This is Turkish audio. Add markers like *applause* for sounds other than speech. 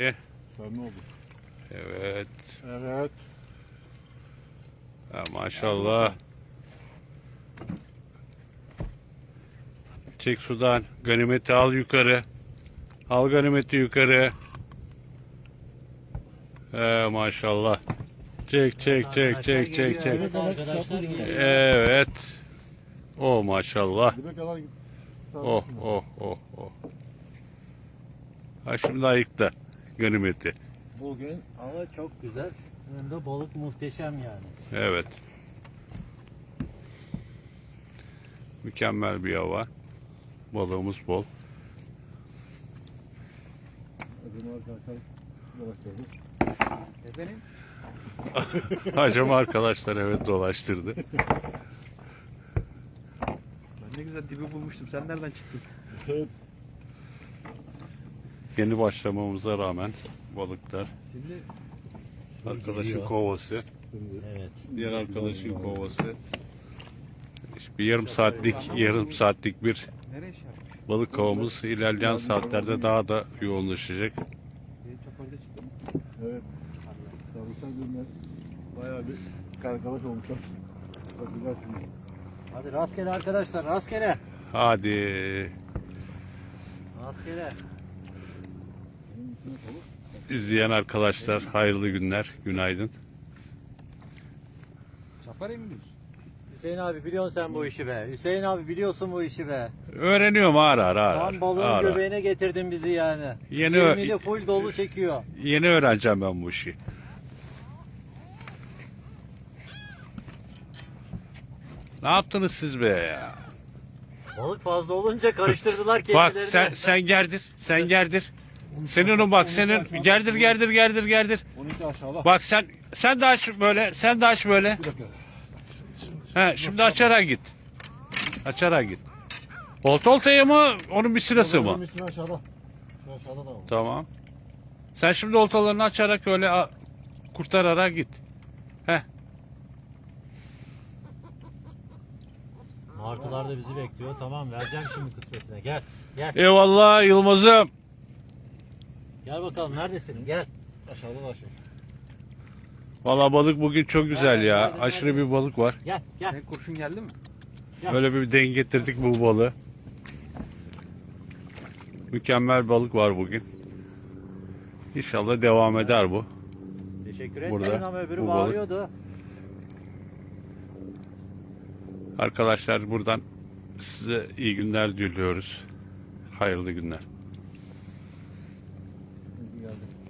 Sen ne oldu? Evet. Evet. Ha, maşallah. Çek sudan. Ganimeti al yukarı. Al ganimeti yukarı. He, maşallah. Çek çek çek çek çek çek. Evet arkadaşlar geliyor. Evet. O maşallah. Oh oh oh oh. Ha şimdi ayıkta ganimeti. Bugün hava çok güzel. Hem de balık muhteşem yani. Evet. Mükemmel bir hava. Balığımız bol. Efendim? *laughs* Hacım arkadaşlar evet dolaştırdı. Ben ne güzel dibi bulmuştum. Sen nereden çıktın? Yeni başlamamıza rağmen balıklar. Şimdi Arkadaşın kovası. Şimdi Evet. Diğer arkadaşın kovası. İşte bir yarım saatlik yarım saatlik bir şey yapmış? balık kovamız ilerleyen saatlerde daha da yoğunlaşacak. Evet. Sarımsak ürünler bayağı bir kargalaş olmuşlar. Bakacağız şimdi. Hadi rastgele arkadaşlar rastgele. Hadi. Rastgele. İzleyen arkadaşlar hayırlı günler. Günaydın. Çapar mı diyorsun? Hüseyin abi biliyorsun sen bu işi be. Hüseyin abi biliyorsun bu işi be. Öğreniyorum ağır ağır ağır. Tam balığın ağır ağır. göbeğine getirdin bizi yani. Yeni, 20'li full dolu çekiyor. yeni öğreneceğim ben bu işi. Ne yaptınız siz be ya? Balık fazla olunca karıştırdılar Bak kendilerini. sen sen gerdir. Sen gerdir. Senin o bak senin gerdir gerdir gerdir gerdir. 12 aşağıda. Bak sen sen de aç böyle. Sen de aç böyle. Bir dakika. He şimdi açarak git. Açarak git. Olta oltaya mı? Onun bir sırası mı? Bunun içine aşağıda. Şu aşağıda da var. Tamam. Sen şimdi oltalarını açarak öyle a- kurtararak git. Heh. Martılar da bizi bekliyor. Tamam vereceğim şimdi kısmetine. Gel. Gel. Eyvallah Yılmaz'ım. Gel bakalım neredesin? Gel. Aşağıda da şey. Valla balık bugün çok güzel Hadi, ya. hadi, Aşırı bir balık var. Gel. Gel. Senin kurşun geldi mi? Gel. Böyle bir denk getirdik bu balığı. Mükemmel balık var bugün. İnşallah devam eder bu. Teşekkür Burada, ederim ama öbürü bu balık. bağırıyordu. Arkadaşlar buradan size iyi günler diliyoruz. Hayırlı günler geldi.